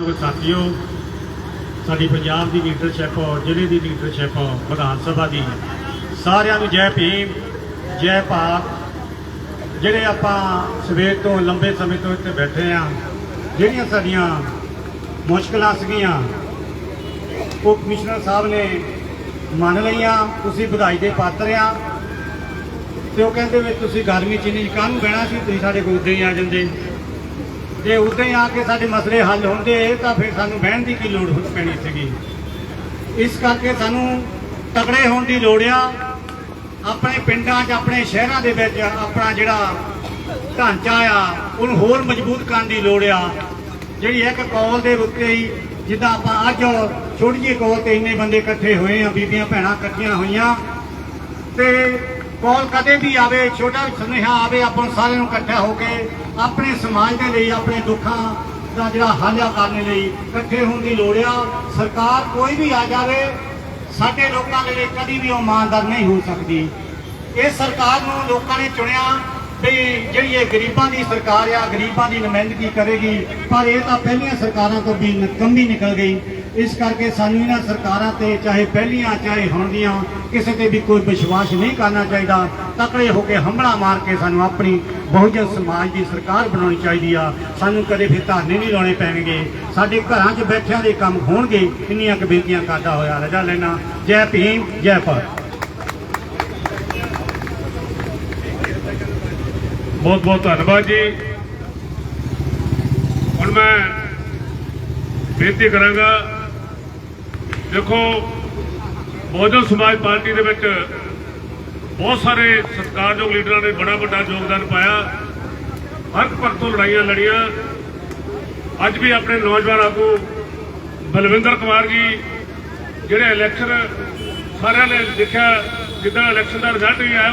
ਸਾਥੀਓ। ਸਾਡੀ ਪੰਜਾਬ ਦੀ ਲੀਡਰਸ਼ਿਪ ਔਰ ਜ਼ਿਲ੍ਹੇ ਦੀ ਲੀਡਰਸ਼ਿਪ ਵਿਧਾਨ ਸਭਾ ਦੀ। ਸਾਰਿਆਂ ਨੂੰ ਜੈ ਭੀਮ, ਜੈ ਭਾਰਤ। ਜਿਹੜੇ ਆਪਾਂ ਸਵੇਰ ਤੋਂ ਲੰਬੇ ਸਮੇਂ ਤੋਂ ਇੱਥੇ ਬੈਠੇ ਆ, ਜਿਹੜੀਆਂ ਸਾਡੀਆਂ ਮੁਸ਼ਕਲਾਂ ਸੀਗੀਆਂ, ਉਹ ਕਮਿਸ਼ਨਰ ਸਾਹਿਬ ਨੇ ਮੰਨ ਲਈਆਂ, ਤੁਸੀਂ ਵਧਾਈ ਦੇ ਪਾਤਰ ਆ। ਤੇ ਉਹ ਕਹਿੰਦੇ ਵੀ ਤੁਸੀਂ ਗਰਮੀ ਚ ਨਹੀਂ ਕਾਹਨੂੰ ਬਹਿਣਾ ਸੀ, ਤੁਸੀਂ ਸਾਡੇ ਕੋਲ ਹੀ ਆ ਜਾਂਦੇ। ਜੇ ਉਦਾਂ ਹੀ ਆ ਕੇ ਸਾਡੇ ਮਸਲੇ ਹੱਲ ਹੁੰਦੇ ਤਾਂ ਫਿਰ ਸਾਨੂੰ ਬਹਿਣ ਦੀ ਕੀ ਲੋੜ ਪੈਣੀ ਸੀਗੀ। ਇਸ ਕਰਕੇ ਸਾਨੂੰ ਤਕੜੇ ਹੋਣ ਦੀ ਲੋੜ ਆ। ਆਪਣੇ ਪਿੰਡਾਂ 'ਚ, ਆਪਣੇ ਸ਼ਹਿਰਾਂ ਦੇ ਵਿੱਚ, ਆਪਣਾ ਜਿਹੜਾ ਢਾਂਚਾ ਆ, ਉਹਨੂੰ ਹੋਰ ਮਜ਼ਬੂਤ ਕਰਨ ਦੀ ਲੋੜ ਆ। ਜਿਹੜੀ ਇੱਕ ਕੌਲ ਦੇ ਉੱਤੇ ਹੀ, ਜਿੱਦਾਂ ਆਪਾਂ ਅੱਜ ਛੋਟੀ ਜਿਹੀ ਕੌਲ ਤੇ ਇੰਨੇ ਬੰਦੇ ਇਕੱਠੇ ਹੋਏ ਆ, ਬੀਬੀਆਂ, ਭੈਣਾਂ ਇਕੱਠੀਆਂ ਹੋਈਆਂ। ਤੇ ਕੋਲ ਕਦੇ ਵੀ ਆਵੇ, ਛੋਟਾ ਸੁਨੇਹਾ ਆਵੇ, ਆਪਾਂ ਸਾਰਿਆਂ ਨੂੰ ਇਕੱਠਾ ਹੋ ਕੇ ਆਪਣੇ ਸਮਾਜ ਦੇ ਲਈ, ਆਪਣੇ ਦੁੱਖਾਂ ਦਾ ਜਿਹੜਾ ਹੱਲ ਆ ਕਰਨ ਲਈ ਇਕੱਠੇ ਹੋਣ ਦੀ ਲੋੜ ਆ। ਸਰਕਾਰ ਕੋਈ ਵੀ ਆ ਜਾਵੇ, ਸਾਡੇ ਲੋਕਾਂ ਦੇ ਲਈ ਕਦੀ ਵੀ ਉਹ ਇਮਾਨਦਾਰ ਨਹੀਂ ਹੋ ਸਕਦੀ। ਇਹ ਸਰਕਾਰ ਨੂੰ ਲੋਕਾਂ ਨੇ ਚੁਣਿਆ ਵੀ ਜਿਹੜੀ ਇਹ ਗਰੀਬਾਂ ਦੀ ਸਰਕਾਰ ਆ, ਗਰੀਬਾਂ ਦੀ ਨੁਮਾਇੰਦਗੀ ਕਰੇਗੀ, ਪਰ ਇਹ ਤਾਂ ਪਹਿਲੀਆਂ ਸਰਕਾਰਾਂ ਤੋਂ ਵੀ ਨਕੰਮੀ ਨਿਕਲ ਗਈ। ਇਸ ਕਰਕੇ ਸਾਨੂੰ ਇਹਨਾਂ ਸਰਕਾਰਾਂ ਤੇ ਚਾਹੇ ਪਹਿਲੀਆਂ ਚਾਹੇ ਹੁਣ ਦੀਆਂ ਕਿਸੇ ਤੇ ਵੀ ਕੋਈ ਵਿਸ਼ਵਾਸ ਨਹੀਂ ਕਰਨਾ ਚਾਹੀਦਾ। ਤਕੜੇ ਹੋ ਕੇ ਹਮਲਾ ਮਾਰ ਕੇ ਸਾਨੂੰ ਆਪਣੀ ਬਹੁਜਨ ਸਮਾਜ ਦੀ ਸਰਕਾਰ ਬਣਾਉਣੀ ਚਾਹੀਦੀ ਆ। ਸਾਨੂੰ ਕਦੇ ਫਿਰ ਧਰਨੇ ਨਹੀਂ ਲਾਉਣੇ ਪੈਣਗੇ। ਸਾਡੇ ਘਰਾਂ 'ਚ ਬੈਠਿਆਂ ਦੇ ਕੰਮ ਹੋਣਗੇ। ਇੰਨੀਆਂ ਕੁ ਬੇਨਤੀਆਂ ਕਰਦਾ ਹੋਇਆ ਰਜਾ ਲੈਣਾ। ਜੈ ਭੀਮ, ਜੈ ਭਾਰਤ। ਬਹੁਤ ਬਹੁਤ ਧੰਨਵਾਦ ਜੀ। ਹੁਣ ਮੈਂ ਬੇਨਤੀ ਕਰਾਂਗਾ ਦੇਖੋ, ਬਹੁਜਨ ਸਮਾਜ ਪਾਰਟੀ ਦੇ ਵਿੱਚ ਬਹੁਤ ਸਾਰੇ ਸਤਿਕਾਰਯੋਗ ਲੀਡਰਾਂ ਨੇ ਬੜਾ ਵੱਡਾ ਯੋਗਦਾਨ ਪਾਇਆ। ਹਰ ਪੱਖ ਤੋਂ ਲੜਾਈਆਂ ਲੜੀਆਂ। ਅੱਜ ਵੀ ਆਪਣੇ ਨੌਜਵਾਨ ਆਗੂ ਬਲਵਿੰਦਰ ਕੁਮਾਰ ਜੀ, ਜਿਹੜੇ ਇਲੈਕਸ਼ਨ ਸਾਰਿਆਂ ਨੇ ਦੇਖਿਆ, ਜਿੱਦਾਂ ਇਲੈਕਸ਼ਨ ਦਾ ਰਿਜ਼ਲਟ ਵੀ ਆਇਆ,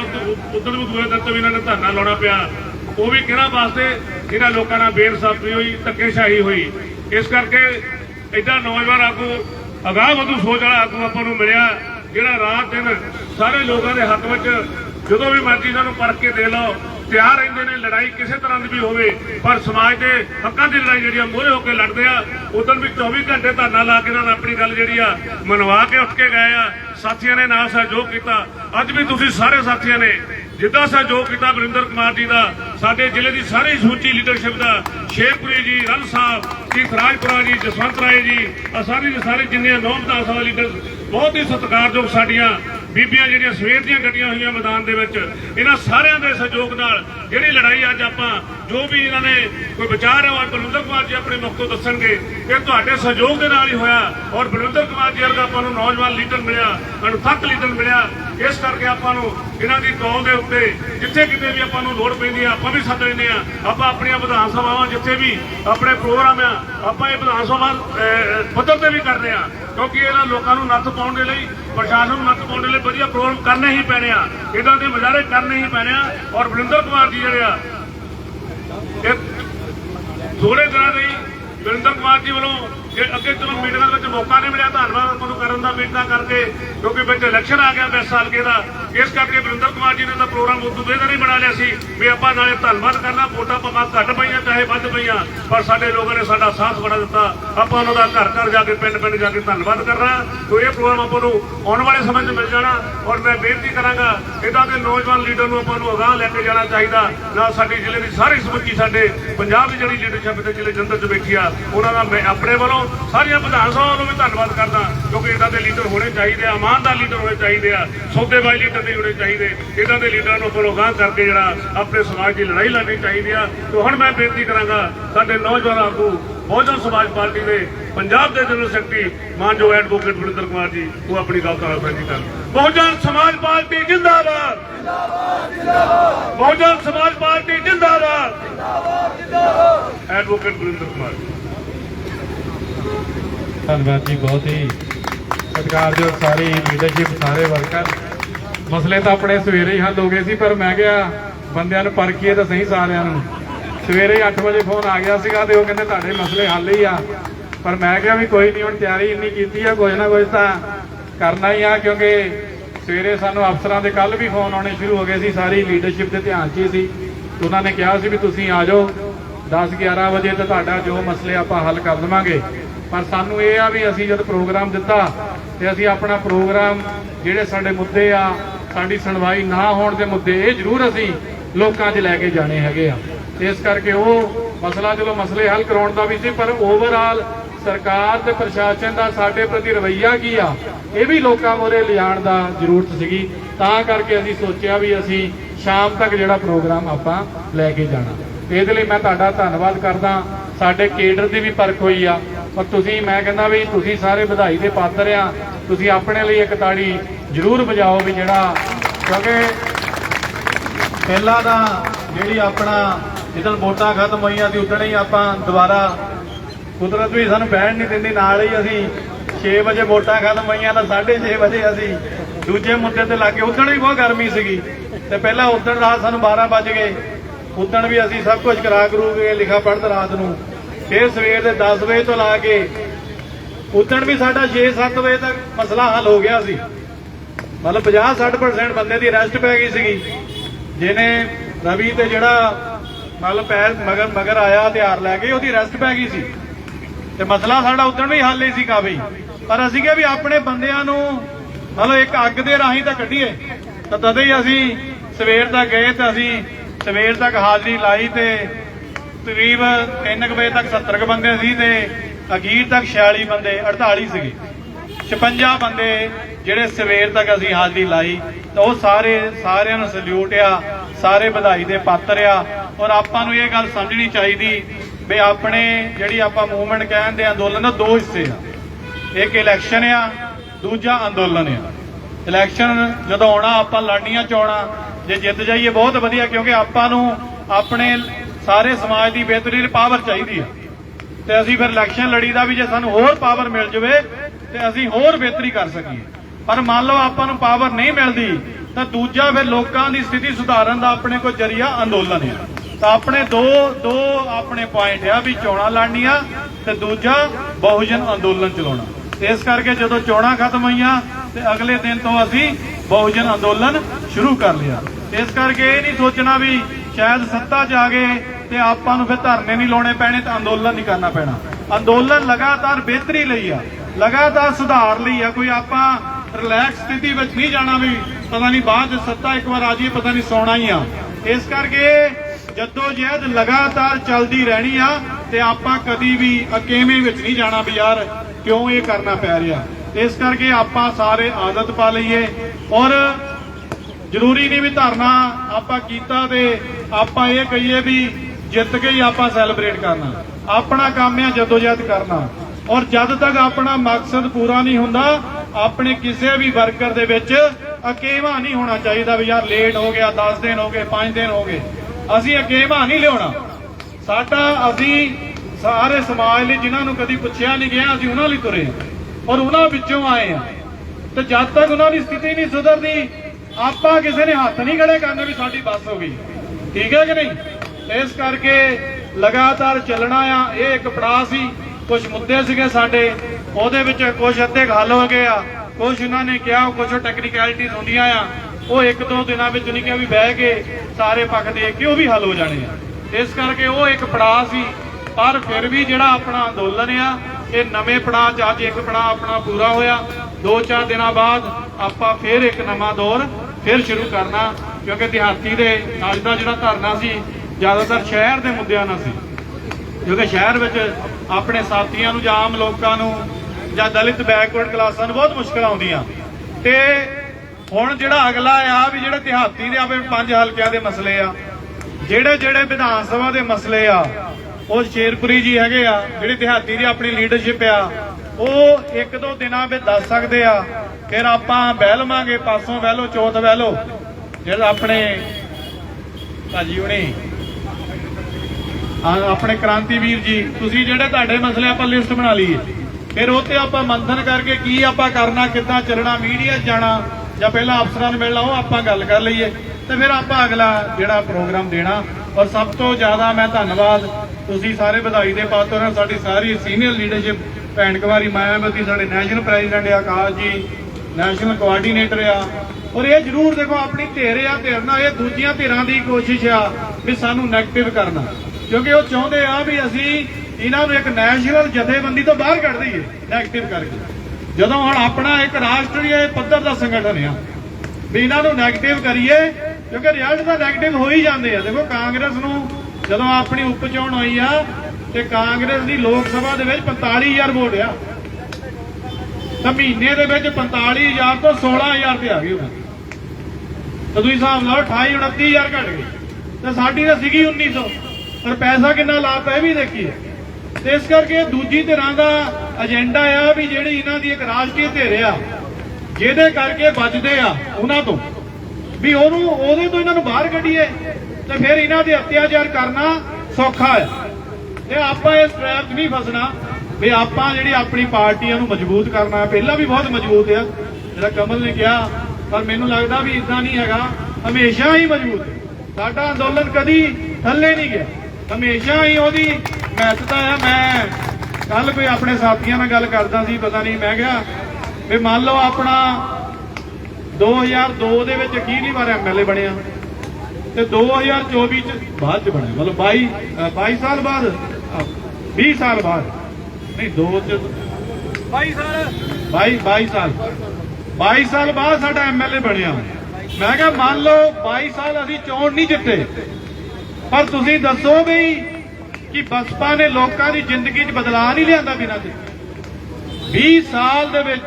ਉਦੋਂ ਵੀ ਦੂਏ ਦਿਨ ਤੋਂ ਵੀ ਇਹਨਾਂ ਨੇ ਧਰਨਾ ਲਾਉਣਾ ਪਿਆ। ਉਹ ਵੀ ਕਿਹਨਾਂ ਵਾਸਤੇ? ਇਹਨਾਂ ਲੋਕਾਂ ਨਾਲ ਬੇਇਨਸਾਫੀ ਹੋਈ, ਧੱਕੇਸ਼ਾਹੀ ਹੋਈ। ਇਸ ਕਰਕੇ ਐਡਾ ਨੌਜਵਾਨ ਆਗੂ ਅਗਾਹ ਵਧੂ ਸੋਚ ਵਾਲਾ ਆਗੂ ਆਪਾਂ ਨੂੰ ਮਿਲਿਆ, ਜਿਹੜਾ ਰਾਤ ਦਿਨ ਸਾਰੇ ਲੋਕਾਂ ਦੇ ਹੱਕ ਵਿੱਚ ਜਦੋਂ ਵੀ ਮਰਜ਼ੀ ਇਹਨਾਂ ਨੂੰ ਪਰਖ ਕੇ ਦੇ ਲਓ, ਤਿਆਰ ਰਹਿੰਦੇ ਨੇ, ਲੜਾਈ ਕਿਸੇ ਤਰ੍ਹਾਂ ਦੀ ਵੀ ਹੋਵੇ, ਪਰ ਸਮਾਜ ਦੇ ਹੱਕਾਂ ਦੀ ਲੜਾਈ ਜਿਹੜੀ ਆ, ਮੋਹਰੇ ਹੋ ਕੇ ਲੜਦੇ ਆ ਉਦੋਂ ਵੀ 24 ਘੰਟੇ ਧਰਨਾ ਲਾ ਕੇ ਇਹਨਾਂ ਨੇ ਆਪਣੀ ਗੱਲ ਜਿਹੜੀ ਆ, ਮਨਵਾ ਕੇ ਉੱਠ ਕੇ ਗਏ ਆ। ਸਾਥੀਆਂ ਨੇ ਨਾਲ ਸਹਿਯੋਗ ਕੀਤਾ। ਅੱਜ ਵੀ ਤੁਸੀਂ ਸਾਰੇ ਸਾਥੀਆਂ ਨੇ ਜਿੱਦਾਂ ਸਹਿਯੋਗ ਕੀਤਾ ਬਰਿੰਦਰ ਕੁਮਾਰ ਜੀ ਦਾ, ਸਾਡੇ ਜ਼ਿਲ੍ਹੇ ਦੀ ਸਾਰੀ ਸੂਚੀ ਲੀਡਰਸ਼ਿਪ ਦਾ, ਸ਼ੇਰਪੁਰੀ ਜੀ, ਰਲ ਸਾਹਿਬ ਜੀ ਫਰਾਜਪੁਰਾ ਜੀ, ਜਸਵੰਤ ਰਾਏ ਜੀ ਆ ਸਾਰੀ ਦੇ ਸਾਰੇ ਜਿੰਨੇ ਨੌ ਵਿਧਾਨ ਸਭਾ ਲੀਡਰ ਬਹੁਤ ਹੀ ਸਤਿਕਾਰਯੋਗ ਸਾਡੀਆਂ ਬੀਬੀਆਂ ਜਿਹੜੀਆਂ ਸਵੇਰ ਦੀਆਂ ਗੱਡੀਆਂ ਹੋਈਆਂ ਮੈਦਾਨ ਦੇ ਵਿੱਚ, ਇਹਨਾਂ ਸਾਰਿਆਂ ਦੇ ਸਹਿਯੋਗ ਨਾਲ ਜਿਹੜੀ ਲੜਾਈ ਅੱਜ ਆਪਾਂ ਜੋ ਵੀ ਇਹਨਾਂ ਨੇ ਕੋਈ ਵਿਚਾਰ ਹੈ ਉਹ ਅੱਜ ਬਲਵਿੰਦਰ ਕੁਮਾਰ ਜੀ ਆਪਣੇ ਮੁਖ ਤੋਂ ਦੱਸਣਗੇ। ਇਹ ਤੁਹਾਡੇ ਸਹਿਯੋਗ ਦੇ ਨਾਲ ਹੀ ਹੋਇਆ ਔਰ ਬਲਵਿੰਦਰ ਕੁਮਾਰ ਜੀ ਵਰਗਾ ਆਪਾਂ ਨੂੰ ਨੌਜਵਾਨ ਲੀਡਰ ਮਿਲਿਆ ਅਣਥੱਕ ਲੀਡਰ ਮਿਲਿਆ। ਇਸ ਕਰਕੇ ਆਪਾਂ ਨੂੰ ਇਹਨਾਂ ਦੀ ਕੌਲ ਦੇ ਉੱਤੇ ਜਿੱਥੇ ਕਿਤੇ ਵੀ ਆਪਾਂ ਨੂੰ ਲੋੜ ਪੈਂਦੀ ਆ, ਆਪਾਂ ਵੀ ਸੱਦ ਲੈਂਦੇ ਆ। ਆਪਾਂ ਆਪਣੀਆਂ ਵਿਧਾਨ ਸਭਾਵਾਂ ਜਿੱਥੇ ਵੀ ਆਪਣੇ ਪ੍ਰੋਗਰਾਮ ਆ, ਆਪਾਂ ਇਹ ਵਿਧਾਨ ਸਭਾ ਪੱਧਰ ਤੇ ਵੀ ਕਰਦੇ ਆ। ਕਿਉਂਕਿ ਇਹਨਾਂ ਲੋਕਾਂ ਨੂੰ ਨੱਥ ਪਾਉਣ ਦੇ ਲਈ, ਪ੍ਰਸ਼ਾਸਨ ਨੂੰ ਨੱਥ ਪਾਉਣ ਦੇ ਲਈ ਵਧੀਆ ਪ੍ਰੋਗਰਾਮ ਕਰਨੇ ਹੀ ਪੈਣੇ ਆ। ਇਹਨਾਂ ਦੇ ਮੁਜ਼ਾਹਰੇ ਕਰਨੇ ਹੀ ਪੈਣੇ ਆ ਔਰ ਬਲਿੰਦਰ ਕੁਮਾਰ ਜੀ ਜਿਹੜੇ ਆ, ਇਹ ਥੋੜੇ ਦਿਨਾਂ ਲਈ ਵਰਿੰਦਰ ਕੁਮਾਰ ਜੀ ਵੱਲੋਂ ਜੇ ਅੱਗੇ ਚਲੋ ਮੀਟਿੰਗਾਂ ਦੇ ਵਿੱਚ ਮੌਕਾ ਨਹੀਂ ਮਿਲਿਆ, ਧੰਨਵਾਦ ਆਪਾਂ ਨੂੰ ਕਰਨ ਦਾ ਮੀਟਿੰਗਾਂ ਕਰਕੇ, ਕਿਉਂਕਿ ਵਿੱਚ ਇਲੈਕਸ਼ਨ ਆ ਗਿਆ 10 ਸਾਲ ਕੇ ਦਾ। ਇਸ ਕਰਕੇ ਵਰਿੰਦਰ ਕੁਮਾਰ ਜੀ ਨੇ ਤਾਂ ਪ੍ਰੋਗਰਾਮ ਉਦੋਂ ਦੇ ਹੀ ਬਣਾ ਲਿਆ ਸੀ ਵੀ ਆਪਾਂ ਨਾਲੇ ਧੰਨਵਾਦ ਕਰਨਾ, ਵੋਟਾਂ ਭਾਵੇਂ ਘੱਟ ਪਈਆਂ, ਚਾਹੇ ਵੱਧ ਪਈਆਂ, ਪਰ ਸਾਡੇ ਲੋਕਾਂ ਨੇ ਸਾਡਾ ਸਾਥ ਬੜਾ ਦਿੱਤਾ। ਆਪਾਂ ਉਹਨਾਂ ਦਾ ਘਰ ਘਰ ਜਾ ਕੇ ਪਿੰਡ ਪਿੰਡ ਜਾ ਕੇ ਧੰਨਵਾਦ ਕਰਨਾ। ਤੋ ਇਹ ਪ੍ਰੋਗਰਾਮ ਆਪਾਂ ਨੂੰ ਆਉਣ ਵਾਲੇ ਸਮੇਂ 'ਚ ਮਿਲ ਜਾਣਾ ਔਰ ਮੈਂ ਬੇਨਤੀ ਕਰਾਂਗਾ ਇਦਾਂ ਦੇ ਨੌਜਵਾਨ ਲੀਡਰ ਨੂੰ ਆਪਾਂ ਨੂੰ ਅਗਾਹ ਲੈ ਕੇ ਜਾਣਾ ਚਾਹੀਦਾ। ਨਾਲ ਸਾਡੀ ਜ਼ਿਲ੍ਹੇ ਦੀ ਸਾਰੀ ਸਮੁੱਚੀ ਸਾਡੇ ਪੰਜਾਬ ਦੀ ਜਿਹੜੀ ਲੀਡਰਸ਼ਿਪ ਤੇ ਜ਼ਿਲ੍ਹੇ ਜੰਦਰ 'ਚ ਬੈਠੀ ਆ, ਉਹਨਾਂ ਦਾ ਮੈਂ ਆਪਣੇ ਵੱਲੋਂ ਸਾਰੀਆਂ ਵਿਧਾਨ ਸਭਾ ਵੱਲੋਂ ਵੀ ਧੰਨਵਾਦ ਕਰਦਾ ਕਿਉਂਕਿ ਇਦਾਂ ਦੇ ਲੀਡਰ ਹੋਣੇ ਚਾਹੀਦੇ ਆ ਇਮਾਨਦਾਰ ਲੀਡਰ ਹੋਣੇ ਚਾਹੀਦੇ ਆ ਸੌਦੇਬਾਜ਼ੀ ਲੀਡਰ ਨਹੀਂ ਹੋਣੇ ਚਾਹੀਦੇ। ਇਦਾਂ ਦੇ ਲੀਡਰਾਂ ਨੂੰ ਆਪਾਂ ਅਗਾਹ ਕਰਕੇ ਜਿਹੜਾ ਆਪਣੇ ਸਮਾਜ ਦੀ ਲੜਾਈ ਲੜਨੀ ਚਾਹੀਦੀ ਆ। ਤੇ ਹੁਣ ਮੈਂ ਬੇਨਤੀ ਕਰਾਂਗਾ ਸਾਡੇ ਨੌਜਵਾਨ ਆਗੂ ਬਹੁਜਨ ਸਮਾਜ ਪਾਰਟੀ ਦੇ ਪੰਜਾਬ ਦੇ ਜਨਰਲ ਸੈਕਟਰੀ ਮਾਨਯੋਗ ਐਡਵੋਕੇਟ ਵਰਿੰਦਰ ਕੁਮਾਰ ਜੀ ਉਹ ਆਪਣੀ ਗੱਲ ਕਰਾ ਸਾਂਝੀ ਕਰਨ। ਬਹੁਜਨ ਸਮਾਜ ਪਾਰਟੀ ਜਿੰਦਾਬਾਦ! ਬਹੁਜਨ ਸਮਾਜ ਪਾਰਟੀ ਜਿੰਦਾਬਾਦ! ਐਡਵੋਕੇਟ ਵਰਿੰਦਰ ਕੁਮਾਰ ਜੀ। ਧੰਨਵਾਦ ਜੀ, ਬਹੁਤ ਹੀ ਸਤਿਕਾਰਯੋਗ ਸਾਰੀ ਲੀਡਰਸ਼ਿਪ ਸਾਰੇ ਵਰਕਰ ਮਸਲੇ ਤਾਂ ਆਪਣੇ ਸਵੇਰੇ ਹੀ ਹੱਲ ਹੋ ਗਏ ਸੀ, ਪਰ ਮੈਂ ਕਿਹਾ ਬੰਦਿਆਂ ਨੂੰ ਪਰਖੀਏ ਤਾਂ ਸਹੀ ਸਾਰਿਆਂ ਨੂੰ। ਸਵੇਰੇ 8 ਵਜੇ ਫੋਨ ਆ ਗਿਆ ਸੀਗਾ ਤੇ ਉਹ ਕਹਿੰਦੇ ਤੁਹਾਡੇ ਮਸਲੇ ਹੱਲ ਹੀ ਆ। ਪਰ ਮੈਂ ਕਿਹਾ ਵੀ ਕੋਈ ਨਹੀਂ ਹੁਣ ਤਿਆਰੀ ਇੰਨੀ ਕੀਤੀ ਆ ਕੁਝ ਨਾ ਕੁਝ ਤਾਂ ਕਰਨਾ ਹੀ ਆ, ਕਿਉਂਕਿ ਸਵੇਰੇ ਸਾਨੂੰ ਅਫਸਰਾਂ ਦੇ ਕੱਲ ਵੀ ਫੋਨ ਆਉਣੇ ਸ਼ੁਰੂ ਹੋ ਗਏ ਸੀ, ਸਾਰੀ ਲੀਡਰਸ਼ਿਪ ਦੇ ਧਿਆਨ 'ਚ ਹੀ ਸੀ। ਉਹਨਾਂ ਨੇ ਕਿਹਾ ਸੀ ਵੀ ਤੁਸੀਂ ਆ ਜਾਓ 10 11 ਵਜੇ ਤੇ ਤੁਹਾਡਾ ਜੋ ਮਸਲੇ ਆਪਾਂ ਹੱਲ ਕਰ ਦੇਵਾਂਗੇ। ਪਰ ਸਾਨੂੰ ਇਹ ਆ ਵੀ ਅਸੀਂ ਜਦ ਪ੍ਰੋਗਰਾਮ ਦਿੱਤਾ ਤੇ ਅਸੀਂ ਆਪਣਾ ਪ੍ਰੋਗਰਾਮ ਜਿਹੜੇ ਸਾਡੇ ਮੁੱਦੇ ਆ, ਸਾਡੀ ਸੁਣਵਾਈ ਨਾ ਹੋਣ ਦੇ ਮੁੱਦੇ, ਇਹ ਜ਼ਰੂਰ ਅਸੀਂ ਲੋਕਾਂ 'ਚ ਲੈ ਕੇ ਜਾਣੇ ਹੈਗੇ ਆ। ਇਸ ਕਰਕੇ ਉਹ ਮਸਲਾ ਚਲੋ ਮਸਲੇ ਹੱਲ ਕਰਾਉਣ ਦਾ ਵੀ ਸੀ, ਪਰ ਓਵਰਆਲ ਸਰਕਾਰ ਤੇ ਪ੍ਰਸ਼ਾਸਨ ਦਾ ਸਾਡੇ ਪ੍ਰਤੀ ਰਵੱਈਆ ਕੀ ਆ, ਇਹ ਵੀ ਲੋਕਾਂ ਮੋਰੇ ਲਿਆਉਣ ਦਾ ਜ਼ਰੂਰਤ ਸੀਗੀ। ਤਾਂ ਕਰਕੇ ਅਸੀਂ ਸੋਚਿਆ ਵੀ ਅਸੀਂ ਸ਼ਾਮ ਤੱਕ ਜਿਹੜਾ ਪ੍ਰੋਗਰਾਮ ਆਪਾਂ ਲੈ ਕੇ ਜਾਣਾ। ਇਹਦੇ ਲਈ ਮੈਂ ਤੁਹਾਡਾ ਧੰਨਵਾਦ ਕਰਦਾ। ਸਾਡੇ ਕੇਡਰ ਦੀ ਵੀ ਪਰਖ ਹੋਈ ਆ। ਪਰ ਤੁਸੀਂ, ਮੈਂ ਕਹਿੰਦਾ ਵੀ ਤੁਸੀਂ ਸਾਰੇ ਵਧਾਈ ਦੇ ਪਾਤਰ ਆ। ਤੁਸੀਂ ਆਪਣੇ ਲਈ ਇੱਕ ਤਾੜੀ ਜ਼ਰੂਰ ਵਜਾਓ ਵੀ ਜਿਹੜਾ, ਕਿਉਂਕਿ ਪਹਿਲਾਂ ਤਾਂ ਜਿਹੜੀ ਆਪਣਾ ਜਦੋਂ ਵੋਟਾਂ ਖਤਮ ਹੋਈਆਂ ਸੀ ਉਦੋਂ ਹੀ ਆਪਾਂ ਦੁਬਾਰਾ ਕੁਦਰਤ ਵੀ ਸਾਨੂੰ ਬਹਿਣ ਨਹੀਂ ਦਿੰਦੀ, ਨਾਲ ਹੀ ਅਸੀਂ 6 ਵਜੇ ਵੋਟਾਂ ਖਤਮ ਹੋਈਆਂ ਤਾਂ 6:30 ਵਜੇ ਅਸੀਂ ਦੂਜੇ ਮੁੱਦੇ ਤੇ ਲੱਗੇ ਉਦੋਂ ਵੀ ਬਹੁਤ ਗਰਮੀ ਸੀਗੀ ਤੇ ਪਹਿਲਾਂ ਉਦੋਂ ਰਾਤ ਸਾਨੂੰ 12 ਵੱਜ ਗਏ। ਉਦੋਂ ਵੀ ਅਸੀਂ ਸਭ ਕੁਝ ਕਰਾ ਕਰੂ ਕੇ ਲਿਖਾ ਪੜ੍ਹਤ ਰਾਤ ਨੂੰ। ਫਿਰ ਸਵੇਰ ਦੇ 10 ਵਜੇ ਤੋਂ ਲਾ ਕੇ ਉਦੋਂ ਵੀ ਸਾਡਾ 6-7 ਵਜੇ ਤੱਕ ਮਸਲਾ ਹੱਲ ਹੋ ਗਿਆ ਸੀ। ਮਤਲਬ 50-60% ਬੰਦੇ ਦੀ ਅਰੈਸਟ ਪੈ ਗਈ ਸੀਗੀ। ਜਿਹਨੇ ਰਵੀ ਤੇ ਜਿਹੜਾ ਮਤਲਬ ਪੈਰ ਮਗਰ ਮਗਰ ਆਇਆ, ਹਥਿਆਰ ਲੈ ਕੇ, ਉਹਦੀ ਅਰੈਸਟ ਪੈ ਗਈ ਸੀ। ਤੇ ਮਸਲਾ ਸਾਡਾ ਉਦੋਂ ਵੀ ਹੱਲ ਹੀ ਸੀ ਕਾਫੀ। ਪਰ ਅਸੀਂ ਕਿਹਾ ਵੀ ਆਪਣੇ ਬੰਦਿਆਂ ਨੂੰ ਮਤਲਬ ਇੱਕ ਅੱਗ ਦੇ ਰਾਹੀਂ ਤਾਂ ਕੱਢੀਏ। ਤਾਂ ਤਦੇ ਹੀ ਅਸੀਂ ਸਵੇਰ ਤੱਕ ਗਏ ਤੇ ਅਸੀਂ ਸਵੇਰ ਤੱਕ ਹਾਜ਼ਰੀ ਲਾਈ ਤੇ ਤਕਰੀਬ 3 ਵਜੇ ਤੱਕ 70 ਕੁ ਬੰਦੇ ਸੀ ਤੇ ਅਖੀਰ ਤੱਕ 46 ਬੰਦੇ 48 ਸੀਗੇ। 56 ਬੰਦੇ ਜਿਹੜੇ ਸਵੇਰ ਤੱਕ ਅਸੀਂ ਹਾਜ਼ਰੀ ਲਾਈ, ਤਾਂ ਉਹ ਸਾਰੇ, ਸਾਰਿਆਂ ਨੂੰ ਸਲੂਟ ਆ, ਸਾਰੇ ਵਧਾਈ ਦੇ ਪਾਤਰ ਆ। ਔਰ ਆਪਾਂ ਨੂੰ ਇਹ ਗੱਲ ਸਮਝਣੀ ਚਾਹੀਦੀ ਵੀ ਆਪਣੇ ਜਿਹੜੀ ਆਪਾਂ ਮੂਵਮੈਂਟ ਕਹਿੰਦੇ ਅੰਦੋਲਨ ਦਾ ਦੋ ਹਿੱਸੇ ਆ। ਇੱਕ ਇਲੈਕਸ਼ਨ ਆ, ਦੂਜਾ ਅੰਦੋਲਨ ਆ। ਇਲੈਕਸ਼ਨ ਜਦੋਂ ਆਉਣਾ, ਆਪਾਂ ਲੜਨੀਆਂ ਚੋਣਾ ਜੇ ਜਿੱਤ ਜਾਈਏ, ਬਹੁਤ ਵਧੀਆ, ਕਿਉਂਕਿ ਆਪਾਂ ਨੂੰ ਆਪਣੇ ਸਾਰੇ ਸਮਾਜ ਦੀ ਬਿਹਤਰੀ ਲਈ ਪਾਵਰ ਚਾਹੀਦੀ ਹੈ। ਤੇ ਅਸੀਂ ਫਿਰ ਇਲੈਕਸ਼ਨ ਲੜੀਦਾ ਵੀ ਜੇ ਸਾਨੂੰ ਹੋਰ ਪਾਵਰ ਮਿਲ ਜਵੇ, ਤੇ ਅਸੀਂ ਹੋਰ ਬਿਹਤਰੀ ਕਰ ਸਕੀਏ। ਪਰ ਮੰਨ ਲਓ ਆਪਾਂ ਨੂੰ ਪਾਵਰ ਨਹੀਂ ਮਿਲਦੀ, ਤਾਂ ਦੂਜਾ ਫਿਰ ਲੋਕਾਂ ਦੀ ਸਥਿਤੀ ਸੁਧਾਰਨ ਦਾ ਆਪਣੇ ਕੋਲ ਜਰੀਆ ਅੰਦੋਲਨ ਆ ਤਾਂ ਆਪਣੇ ਦੋ ਦੋ ਆਪਣੇ ਪੁਆਇੰਟ ਆ ਵੀ ਚੋਣਾਂ ਲੜਨੀਆਂ, ਤੇ ਦੂਜਾ ਬਹੁਜਨ ਅੰਦੋਲਨ ਚਲਾਉਣਾ। ਇਸ ਕਰਕੇ ਜਦੋਂ ਚੋਣਾਂ ਖਤਮ ਹੋਈਆਂ, ਤੇ ਅਗਲੇ ਦਿਨ ਤੋਂ ਅਸੀਂ ਬਹੁਜਨ ਅੰਦੋਲਨ ਸ਼ੁਰੂ ਕਰ ਲਿਆ। ਇਸ ਕਰਕੇ ਇਹ ਨਹੀਂ ਸੋਚਣਾ ਵੀ ਸ਼ਾਇਦ ਸੱਤਾ 'ਚ ਆ ਗਏ ਤੇ ਆਪਾਂ ਨੂੰ ਫਿਰ ਧਰਨੇ ਨਹੀਂ ਲਾਉਣੇ ਪੈਣੇ ਤੇ ਅੰਦੋਲਨ ਨਹੀਂ ਕਰਨਾ ਪੈਣਾ। ਅੰਦੋਲਨ ਲਗਾਤਾਰ ਬਿਹਤਰੀ ਲਈ ਆ, ਲਗਾਤਾਰ ਸੁਧਾਰ ਲਈ ਆ, ਕੋਈ ਆਪਾਂ ਰਿਲੈਕਸ ਸਥਿਤੀ ਵਿੱਚ ਨਹੀਂ ਜਾਣਾ ਵੀ ਪਤਾ ਨਹੀਂ ਬਾਅਦ 'ਚ ਸੱਤਾ ਇੱਕ ਵਾਰ ਆ ਜਾਈਏ, ਪਤਾ ਨਹੀਂ ਸੌਣਾ ਹੀ ਆ। ਇਸ ਕਰਕੇ ਜਦੋਂ ਜਹਿਦ ਲਗਾਤਾਰ ਚੱਲਦੀ ਰਹਿਣੀ ਆ ਤੇ ਆਪਾਂ ਕਦੀ ਵੀ ਅਕੇਵੇਂ ਵਿੱਚ ਨਹੀਂ ਜਾਣਾ ਵੀ ਯਾਰ ਕਿਉਂ ਇਹ ਕਰਨਾ ਪੈ ਰਿਹਾ। ਇਸ ਕਰਕੇ ਆਪਾਂ ਸਾਰੇ ਆਦਤ ਪਾ ਲਈਏ ਔਰ ਜ਼ਰੂਰੀ ਨਹੀਂ ਵੀ ਧਰਨਾ ਆਪਾਂ ਕੀਤਾ ਤੇ ਆਪਾਂ ਇਹ ਕਹੀਏ ਵੀ ਜਿੱਤ ਕੇ ਹੀ ਆਪਾਂ ਸੈਲੀਬ੍ਰੇਟ ਕਰਨਾ। ਆਪਣਾ ਕੰਮ ਹੈ ਜਦ ਕਰਨਾ। ਔਰ ਜਦ ਤੱਕ ਆਪਣਾ ਮਕਸਦ ਪੂਰਾ ਨਹੀਂ ਹੁੰਦਾ, ਆਪਣੇ ਕਿਸੇ ਵੀ ਵਰਕਰ ਦੇ ਵਿੱਚ ਅਕੇਵਾ ਨਹੀਂ ਹੋਣਾ ਚਾਹੀਦਾ ਵੀ ਯਾਰ ਲੇਟ ਹੋ ਗਿਆ 10 ਦਿਨ ਹੋ ਗਏ 5 ਦਿਨ ਹੋ ਗਏ। ਅਸੀਂ ਅਕੇਵਾ ਨਹੀਂ ਲਿਆਉਣਾ। ਸਾਡਾ, ਅਸੀਂ ਸਾਰੇ ਸਮਾਜ ਲਈ ਜਿਨ੍ਹਾਂ ਨੂੰ ਕਦੀ ਪੁੱਛਿਆ ਨਹੀਂ ਗਿਆ, ਅਸੀਂ ਉਹਨਾਂ ਲਈ ਤੁਰੇ ਔਰ ਉਹਨਾਂ ਵਿੱਚੋਂ ਆਏ ਆ ਤੇ ਜਦ ਤੱਕ ਉਹਨਾਂ ਦੀ ਸਥਿਤੀ ਨਹੀਂ ਸੁਧਰਦੀ, ਆਪਾਂ ਕਿਸੇ ਨੇ ਹੱਥ ਨਹੀਂ ਖੜੇ ਕਰਨੇ ਵੀ ਸਾਡੀ ਬੱਸ ਹੋ ਗਈ। ਠੀਕ ਹੈ ਕਿ ਨਹੀਂ? ਇਸ ਕਰਕੇ ਲਗਾਤਾਰ ਚੱਲਣਾ ਆ, ਇਹ ਇੱਕ ਪੜਾਅ ਸੀ। ਕੁਝ ਮੁੱਦੇ ਸੀਗੇ ਸਾਡੇ, ਉਹਦੇ ਵਿੱਚ ਕੁਝ ਅੱਧੇ ਹੱਲ ਹੋ ਗਏ ਆ। ਕੁਝ ਉਹਨਾਂ ਨੇ ਕਿਹਾ ਕੁਝ ਟੈਕਨੀਕੈਲਿਟੀਜ਼ ਹੁੰਦੀਆਂ ਆ। ਉਹ ਇੱਕ ਦੋ ਦਿਨਾਂ ਵਿੱਚ ਨਹੀਂ ਕਿਹਾ ਵੀ ਬਹਿ ਕੇ ਸਾਰੇ ਪੱਖ ਦੇਖ ਕੇ ਉਹ ਵੀ ਹੱਲ ਹੋ ਜਾਣੇ ਆ। ਇਸ ਕਰਕੇ ਉਹ ਇੱਕ ਪੜਾਅ ਸੀ, ਪਰ ਫਿਰ ਵੀ ਜਿਹੜਾ ਆਪਣਾ ਅੰਦੋਲਨ ਆ, ਇਹ ਨਵੇਂ ਪੜਾਅ 'ਚ ਅੱਜ ਇੱਕ ਪੜਾਅ ਆਪਣਾ ਪੂਰਾ ਹੋਇਆ। ਦੋ ਚਾਰ ਦਿਨਾਂ ਬਾਅਦ ਆਪਾਂ ਫਿਰ ਇੱਕ ਨਵਾਂ ਦੌਰ ਫਿਰ ਸ਼ੁਰੂ ਕਰਨਾ, ਕਿਉਂਕਿ ਦਿਹਾਤੀ ਦੇ ਅੱਜ ਦਾ ਜਿਹੜਾ ਧਰਨਾ ਸੀ ਜ਼ਿਆਦਾਤਰ ਸ਼ਹਿਰ ਦੇ ਮੁੱਦਿਆਂ ਨਾਲ ਸੀ। ਕਿਉਂਕਿ ਸ਼ਹਿਰ ਵਿੱਚ ਆਪਣੇ ਸਾਥੀਆਂ ਨੂੰ ਜਾਂ ਆਮ ਲੋਕਾਂ ਨੂੰ ਜਾਂ ਦਲਿਤ ਬੈਕਵਰਡ ਕਲਾਸਾਂ ਨੂੰ ਬਹੁਤ ਮੁਸ਼ਕਲਾਂ ਆਉਂਦੀਆਂ। ਤੇ ਹੁਣ ਜਿਹੜਾ ਅਗਲਾ ਆ ਵੀ ਜਿਹੜੇ ਦਿਹਾਤੀ ਦੇ ਆਪਣੇ ਪੰਜ ਹਲਕਿਆਂ ਦੇ ਮਸਲੇ ਆ, ਜਿਹੜੇ ਜਿਹੜੇ ਵਿਧਾਨ ਸਭਾ ਦੇ ਮਸਲੇ ਆ, ਉਹ ਸ਼ੇਰਪੁਰੀ ਜੀ ਹੈਗੇ ਆ, ਜਿਹੜੇ ਦਿਹਾਤੀ ਦੀ ਆਪਣੀ ਲੀਡਰਸ਼ਿਪ ਆ, ਉਹ ਇੱਕ ਦੋ ਦਿਨਾਂ ਵਿੱਚ ਦੱਸ ਸਕਦੇ ਆ ਫਿਰ ਆਪਾਂ ਬਹਿ ਲਵਾਂਗੇ ਪਾਸੋਂ ਬਹਿ ਲਓ ਚੌਥ ਬਹਿ ਲਓ ਜਿਹੜਾ ਆਪਣੇ ਭਾਜੀ ਹੁਣੇ ਆਪਣੇ ਕ੍ਰਾਂਤੀਵੀਰ ਜੀ, ਤੁਸੀਂ ਜਿਹੜੇ ਤੁਹਾਡੇ ਮਸਲੇ ਆਪਾਂ ਲਿਸਟ ਬਣਾ ਲਈਏ। ਫਿਰ ਉਹ ਤੇ ਆਪਾਂ ਮੰਥਨ ਕਰਕੇ ਕੀ ਆਪਾਂ ਕਰਨਾ, ਕਿੱਦਾਂ ਚੱਲਣਾ ਮੀਡੀਆ 'ਚ ਜਾਣਾ, ਜਾਂ ਪਹਿਲਾਂ ਅਫਸਰਾਂ ਨੂੰ ਮਿਲਣਾ ਉਹ ਆਪਾਂ ਗੱਲ ਕਰ ਲਈਏ। ਤੇ ਫਿਰ ਆਪਾਂ ਅਗਲਾ ਜਿਹੜਾ ਪ੍ਰੋਗਰਾਮ ਦੇਣਾ। ਔਰ ਸਭ ਤੋਂ ਜ਼ਿਆਦਾ ਮੈਂ ਧੰਨਵਾਦ ਤੁਸੀਂ ਸਾਰੇ ਵਧਾਈ ਦੇ ਪਾਤਰ ਹੋ, ਸਾਡੀ ਸਾਰੀ ਸੀਨੀਅਰ ਲੀਡਰਸ਼ਿਪ ਭੈਣ ਕੁਮਾਰੀ ਮਾਇਆਵਤੀ ਸਾਡੇ ਨੈਸ਼ਨਲ ਪ੍ਰੈਜ਼ੀਡੈਂਟ ਆਕਾਸ਼ ਜੀ ਨੈਸ਼ਨਲ ਕੋਆਰਡੀਨੇਟਰ ਆ। ਔਰ ਇਹ ਜ਼ਰੂਰ ਦੇਖੋ, ਆਪਣੀ ਧਿਰ ਆ, ਧਿਰ ਨਾਲ ਇਹ ਦੂਜੀਆਂ ਧਿਰਾਂ ਦੀ ਕੋਸ਼ਿਸ਼ ਆ ਵੀ ਸਾਨੂੰ ਨੈਗੇਟਿਵ ਕਰਨਾ। ਕਿਉਂਕਿ ਉਹ ਚਾਹੁੰਦੇ ਆ ਵੀ ਅਸੀਂ ਇਹਨਾਂ ਨੂੰ ਇੱਕ ਨੈਸ਼ਨਲ ਜਥੇਬੰਦੀ ਤੋਂ ਬਾਹਰ ਕੱਢ ਦਈਏ ਨੈਗੇਟਿਵ ਕਰਕੇ। ਜਦੋਂ ਹੁਣ ਆਪਣਾ ਇੱਕ ਰਾਸ਼ਟਰੀ ਪੱਧਰ ਦਾ ਸੰਗਠਨ ਆ, ਵੀ ਇਹਨਾਂ ਨੂੰ ਨੈਗੇਟਿਵ ਕਰੀਏ, ਕਿਉਂਕਿ ਰਿਜ਼ਲਟ ਤਾਂ ਨੈਗੇਟਿਵ ਹੋ ਹੀ ਜਾਂਦੇ ਆ। ਦੇਖੋ, ਕਾਂਗਰਸ ਨੂੰ ਜਦੋਂ ਆਪਣੀ ਉਪ ਚੋਣ ਹੋਈ ਆ, ਤੇ ਕਾਂਗਰਸ ਦੀ ਲੋਕ ਸਭਾ ਦੇ ਵਿੱਚ 45000 ਵੋਟ ਆ। ਤਾਂ ਮਹੀਨੇ ਦੇ ਵਿੱਚ 45000 ਤੋਂ 16000 ਤੇ ਆ ਗਈ ਉਹਨਾਂ ਤਾਂ ਤੁਸੀਂ ਹਿਸਾਬ ਲਾਓ 28 29000 ਘਟ ਗਈ ਤੇ ਸਾਡੀ ਤਾਂ ਸੀਗੀ 1900 ਪਰ ਪੈਸਾ ਕਿੰਨਾ ਲਾਤਾ ਇਹ ਵੀ ਦੇਖੀਏ ਤੇ ਇਸ ਕਰਕੇ ਦੂਜੀ ਧਿਰਾਂ ਦਾ ਏਜੰਡਾ ਆ ਵੀ ਜਿਹੜੀ ਇਹਨਾਂ ਦੀ ਇੱਕ ਰਾਜਕੀ ਧਿਰ ਆ, ਜਿਹਦੇ ਕਰਕੇ ਬਚਦੇ ਆ ਉਹਨਾਂ ਤੋਂ। ਵੀ ਉਹਨੂੰ, ਉਹਦੇ ਤੋਂ ਇਹਨਾਂ ਨੂੰ ਬਾਹਰ ਕੱਢੀਏ, ਤੇ ਫਿਰ ਇਹਨਾਂ ਦੇ ਅਤਿਆਚਾਰ ਕਰਨਾ ਸੌਖਾ ਹੈ ਤੇ ਆਪਾਂ ਇਸ ਟ੍ਰੈਪ 'ਚ ਨਹੀਂ ਫਸਣਾ, ਵੀ ਆਪਾਂ ਜਿਹੜੀ ਆਪਣੀ ਪਾਰਟੀਆਂ ਨੂੰ ਮਜ਼ਬੂਤ ਕਰਨਾ। ਹੈ ਪਹਿਲਾਂ ਵੀ ਬਹੁਤ ਮਜ਼ਬੂਤ ਆ, ਜਿਹੜਾ ਕਮਲ ਨੇ ਕਿਹਾ, ਪਰ ਮੈਨੂੰ ਲੱਗਦਾ ਵੀ ਇਦਾਂ ਨਹੀਂ ਹੈਗਾ। ਹਮੇਸ਼ਾ ਹੀ ਮਜ਼ਬੂਤ। ਸਾਡਾ ਅੰਦੋਲਨ ਕਦੀ ਥੱਲੇ ਨਹੀਂ ਗਿਆ। ਹਮੇਸ਼ਾ ਹੀ ਉਹਦੀ ਮਹੱਤਤਾ ਆ ਮੈਂ ਕੱਲ ਕੋਈ ਆਪਣੇ ਸਾਥੀਆਂ ਨਾਲ ਗੱਲ ਕਰਦਾ ਸੀ ਪਤਾ ਨਹੀਂ ਮੈਂ ਕਿਹਾ ਵੀ ਮੰਨ ਲਓ ਆਪਣਾ 2002 ਦੇ ਵਿੱਚ ਅਖੀਰਲੀ ਵਾਰ ਐਮਐਲਏ ਬਣਿਆ ਤੇ 2024 ਚ ਬਾਅਦ ਚ ਬਣਿਆ ਮਤਲਬ 22 ਅ, 22 ਸਾਲ ਬਾਅਦ ਅ, 20 ਸਾਲ ਬਾਅਦ ਨਹੀਂ ਦੋ ਚ 22 ਸਾਲ। 22 22 ਸਾਲ 22 ਸਾਲ ਬਾਅਦ ਸਾਡਾ ਐਮਐਲਏ ਬਣਿਆ। ਮੈਂ ਕਿਹਾ ਮੰਨ ਲਓ 22 ਸਾਲ ਅਸੀਂ ਚੋਣ ਨਹੀਂ ਜਿੱਤੇ। ਪਰ ਤੁਸੀਂ ਦੱਸੋ ਵੀ ਕਿ ਬਸਪਾ ਨੇ ਲੋਕਾਂ ਦੀ ਜ਼ਿੰਦਗੀ 'ਚ ਬਦਲਾਅ ਨਹੀਂ ਲਿਆਂਦਾ ਬਿਨਾਂ ਦੇ 20 ਸਾਲ ਦੇ ਵਿੱਚ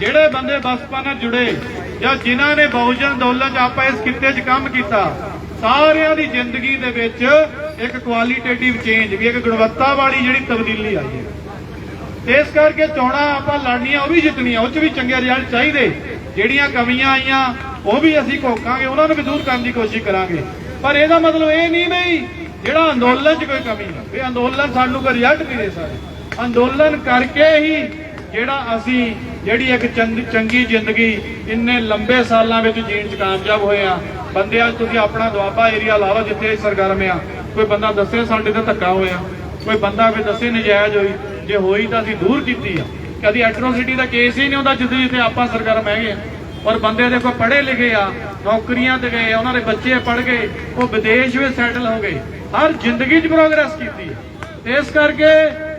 ਜਿਹੜੇ ਬੰਦੇ ਬਸਪਾ ਨਾਲ ਜੁੜੇ ਜਾਂ ਜਿਨ੍ਹਾਂ ਨੇ ਬਹੁਜਨ ਅੰਦੋਲਨ 'ਚ ਆਪਾਂ ਇਸ ਕਿੱਤੇ 'ਚ ਕੰਮ ਕੀਤਾ, ਸਾਰਿਆਂ ਦੀ ਜ਼ਿੰਦਗੀ ਦੇ ਵਿੱਚ ਇੱਕ ਕੁਆਲੀਟੇਟਿਵ ਚੇਂਜ ਵੀ ਇੱਕ ਗੁਣਵੱਤਾ ਵਾਲੀ ਜਿਹੜੀ ਤਬਦੀਲੀ ਆਈ ਹੈ। ਇਸ ਕਰਕੇ ਚੋਣਾਂ ਆਪਾਂ ਲੜਨੀਆਂ, ਉਹ ਵੀ ਜਿੱਤਣੀਆਂ, ਉਹ 'ਚ ਵੀ ਚੰਗੇ ਰਿਜ਼ਲਟ ਚਾਹੀਦੇ। ਜਿਹੜੀਆਂ ਕਮੀਆਂ ਆਈਆਂ, ਉਹ ਵੀ ਅਸੀਂ ਘੋਕਾਂਗੇ ਉਹਨਾਂ ਨੂੰ ਵੀ ਦੂਰ ਕਰਨ ਦੀ ਕੋਸ਼ਿਸ਼ ਕਰਾਂਗੇ। ਪਰ ਇਹਦਾ ਮਤਲਬ ਇਹ ਨਹੀਂ ਬਈ, ਜਿਹੜਾ ਅੰਦੋਲਨ 'ਚ ਕੋਈ ਕਮੀ ਹੈ ਵੀ ਅੰਦੋਲਨ ਸਾਨੂੰ ਕੋਈ ਰਿਜ਼ਲਟ ਨਹੀਂ ਦੇ ਸਕਦਾ। ਅੰਦੋਲਨ ਕਰਕੇ ਹੀ ਜਿਹੜਾ ਅਸੀਂ, ਜਿਹੜੀ ਇੱਕ ਚੰਗ- ਚੰਗੀ ਜ਼ਿੰਦਗੀ ਇੰਨੇ ਲੰਬੇ ਸਾਲਾਂ ਵਿੱਚ ਜੀਣ 'ਚ ਕਾਮਯਾਬ ਹੋਏ ਆ ਬੰਦੇ ਅੱਜ ਤੁਸੀਂ ਆਪਣਾ ਦੁਆਬਾ ਏਰੀਆ ਲਾ ਲਓ ਜਿੱਥੇ ਸਰਗਰਮ ਆ ਕੋਈ ਬੰਦਾ ਦੱਸੇ ਸਾਡੇ ਤੇ ਧੱਕਾ ਹੋਇਆ, ਕੋਈ ਬੰਦਾ ਕੋਈ ਦੱਸੇ ਨਜਾਇਜ਼ ਹੋਈ, ਜੇ ਹੋਈ ਤਾਂ ਅਸੀਂ ਦੂਰ ਕੀਤੀ ਆ। ਕਦੀ ਐਟਰੋਸਿਟੀ ਦਾ ਕੇਸ ਹੀ ਨਹੀਂ ਹੁੰਦਾ ਜਿੱਥੇ ਜਿੱਥੇ ਆਪਾਂ ਸਰਗਰਮ ਹੈਗੇ ਆ। ਔਰ ਬੰਦੇ ਦੇ ਦੇਖੋ ਪੜ੍ਹੇ ਲਿਖੇ ਆ, ਨੌਕਰੀਆਂ ਤੇ ਗਏ, ਉਹਨਾਂ ਦੇ ਬੱਚੇ ਪੜ੍ਹ ਗਏ, ਉਹ ਵਿਦੇਸ਼ ਵਿੱਚ ਸੈਟਲ ਹੋ ਗਏ, ਹਰ ਜ਼ਿੰਦਗੀ 'ਚ ਪ੍ਰੋਗਰੈਸ ਕੀਤੀ। ਇਸ ਕਰਕੇ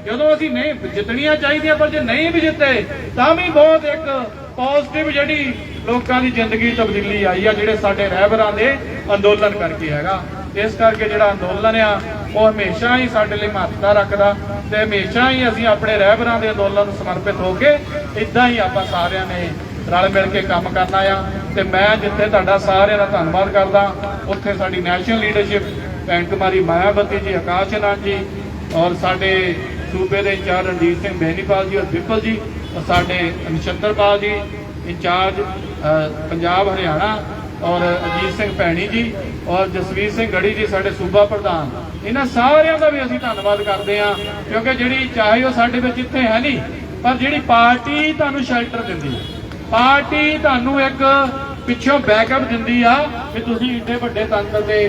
ਜਦੋਂ ਅਸੀਂ ਨਹੀਂ ਜਿੱਤਣੀਆਂ ਚਾਹੀਦੀਆਂ, ਪਰ ਜੇ ਨਹੀਂ ਵੀ ਜਿੱਤੇ, ਤਾਂ ਵੀ ਬਹੁਤ ਇੱਕ ਪੋਜ਼ਿਟਿਵ ਜਿਹੜੀ ਲੋਕਾਂ ਦੀ ਜ਼ਿੰਦਗੀ ਤਬਦੀਲੀ ਆਈ ਆ, ਜਿਹੜੇ ਸਾਡੇ ਰਹਿਬਰਾਂ ਦੇ ਅੰਦੋਲਨ ਕਰਕੇ ਹੈਗਾ। ਇਸ ਕਰਕੇ ਜਿਹੜਾ ਅੰਦੋਲਨ ਆ, ਉਹ ਹਮੇਸ਼ਾ ਹੀ ਸਾਡੇ ਲਈ ਮਹੱਤਤਾ ਰੱਖਦਾ ਤੇ ਹਮੇਸ਼ਾ ਹੀ ਅਸੀਂ ਆਪਣੇ ਰਹਿਬਰਾਂ ਦੇ ਅੰਦੋਲਨ ਨੂੰ ਸਮਰਪਿਤ ਹੋ ਕੇ ਇਦਾਂ ਹੀ ਆਪਾਂ ਸਾਰਿਆਂ ਨੇ ਰਲ ਮਿਲ ਕੇ ਕੰਮ ਕਰਨਾ ਆ ਤੇ ਮੈਂ ਜਿੱਥੇ ਤੁਹਾਡਾ ਸਾਰਿਆਂ ਦਾ ਧੰਨਵਾਦ ਕਰਦਾ, ਉੱਥੇ ਸਾਡੀ ਨੈਸ਼ਨਲ ਲੀਡਰਸ਼ਿਪ ਭੈਣ ਕੁਮਾਰੀ ਮਾਇਆਵਤੀ ਜੀ, ਆਕਾਸ਼ ਆਨੰਦ ਜੀ ਔਰ ਸਾਡੇ ਸੂਬੇ ਦੇ ਇੰਚਾਰਜ ਰਣਜੀਤ ਸਿੰਘ ਬੈਨੀਪਾਲ ਜੀ ਔਰ ਵਿਪਲ ਜੀ ਔਰ ਸਾਡੇ ਨਛੱਤਰਪਾਲ ਜੀ, ਇੰਚਾਰਜ ਪੰਜਾਬ ਹਰਿਆਣਾ ਔਰ ਅਜੀਤ ਸਿੰਘ ਭੈਣੀ ਜੀ ਔਰ ਜਸਵੀਰ ਸਿੰਘ ਗੜੀ ਜੀ, ਸਾਡੇ ਸੂਬਾ ਪ੍ਰਧਾਨ। ਇਹਨਾਂ ਸਾਰਿਆਂ ਦਾ ਵੀ ਅਸੀਂ ਧੰਨਵਾਦ ਕਰਦੇ ਹਾਂ, ਕਿਉਂਕਿ ਜਿਹੜੀ ਚਾਹੇ ਉਹ ਸਾਡੇ ਵਿੱਚ ਇੱਥੇ ਹੈ ਨਹੀਂ, ਪਰ ਜਿਹੜੀ ਪਾਰਟੀ ਤੁਹਾਨੂੰ ਸ਼ੈਲਟਰ ਦਿੰਦੀ ਹੈ। ਪਾਰਟੀ ਤੁਹਾਨੂੰ ਇੱਕ ਪਿੱਛੋਂ ਬੈਕਅਪ ਦਿੰਦੀ ਆ ਕਿ ਤੁਸੀਂ ਇੱਡੇ ਵੱਡੇ ਤੰਤਰ ਦੇ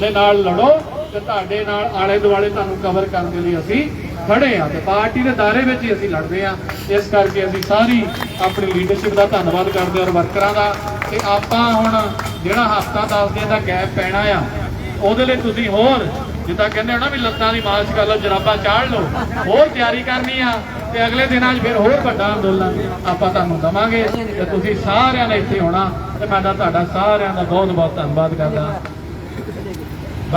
ਦੇ ਨਾਲ ਲੜੋ ਤੇ ਤੁਹਾਡੇ ਨਾਲ ਆਲੇ ਦੁਆਲੇ ਤੁਹਾਨੂੰ ਕਵਰ ਕਰਨ ਦੇ ਲਈ ਅਸੀਂ ਖੜੇ ਆ ਤੇ ਪਾਰਟੀ ਦੇ ਦਾਇਰੇ ਵਿੱਚ ਹੀ ਅਸੀਂ ਲੜਦੇ ਆ। ਇਸ ਕਰਕੇ ਅਸੀਂ ਸਾਰੀ ਆਪਣੀ ਲੀਡਰਸ਼ਿਪ ਦਾ ਧੰਨਵਾਦ ਕਰਦੇ ਹਾਂ ਔਰ ਵਰਕਰਾਂ ਦਾ। ਤੇ ਆਪਾਂ ਹੁਣ ਜਿਹੜਾ ਹਫਤਾ 10 ਦਿਨ ਦਾ ਗੈਪ ਪੈਣਾ ਆ, ਉਹਦੇ ਲਈ ਤੁਸੀਂ ਹੋਰ ਜਿੱਦਾਂ ਕਹਿੰਦੇ ਹੋ ਨਾ ਵੀ ਲੱਤਾਂ ਦੀ ਮਾਲਿਸ਼ ਕਰ ਲਓ, ਜਰਾਬਾਂ ਚਾੜ ਲਓ, ਹੋਰ ਤਿਆਰੀ ਕਰਨੀ ਆ। ਤੇ ਅਗਲੇ ਦਿਨਾਂ 'ਚ ਫਿਰ ਹੋਰ ਵੱਡਾ ਅੰਦੋਲਨ ਆਪਾਂ ਤੁਹਾਨੂੰ ਦਵਾਂਗੇ ਤੇ ਤੁਸੀਂ ਸਾਰਿਆਂ ਨੇ ਇੱਥੇ ਹੋਣਾ ਤੇ ਮੈਂ ਤੁਹਾਡਾ ਸਾਰਿਆਂ ਦਾ ਬਹੁਤ ਬਹੁਤ ਧੰਨਵਾਦ ਕਰਦਾ।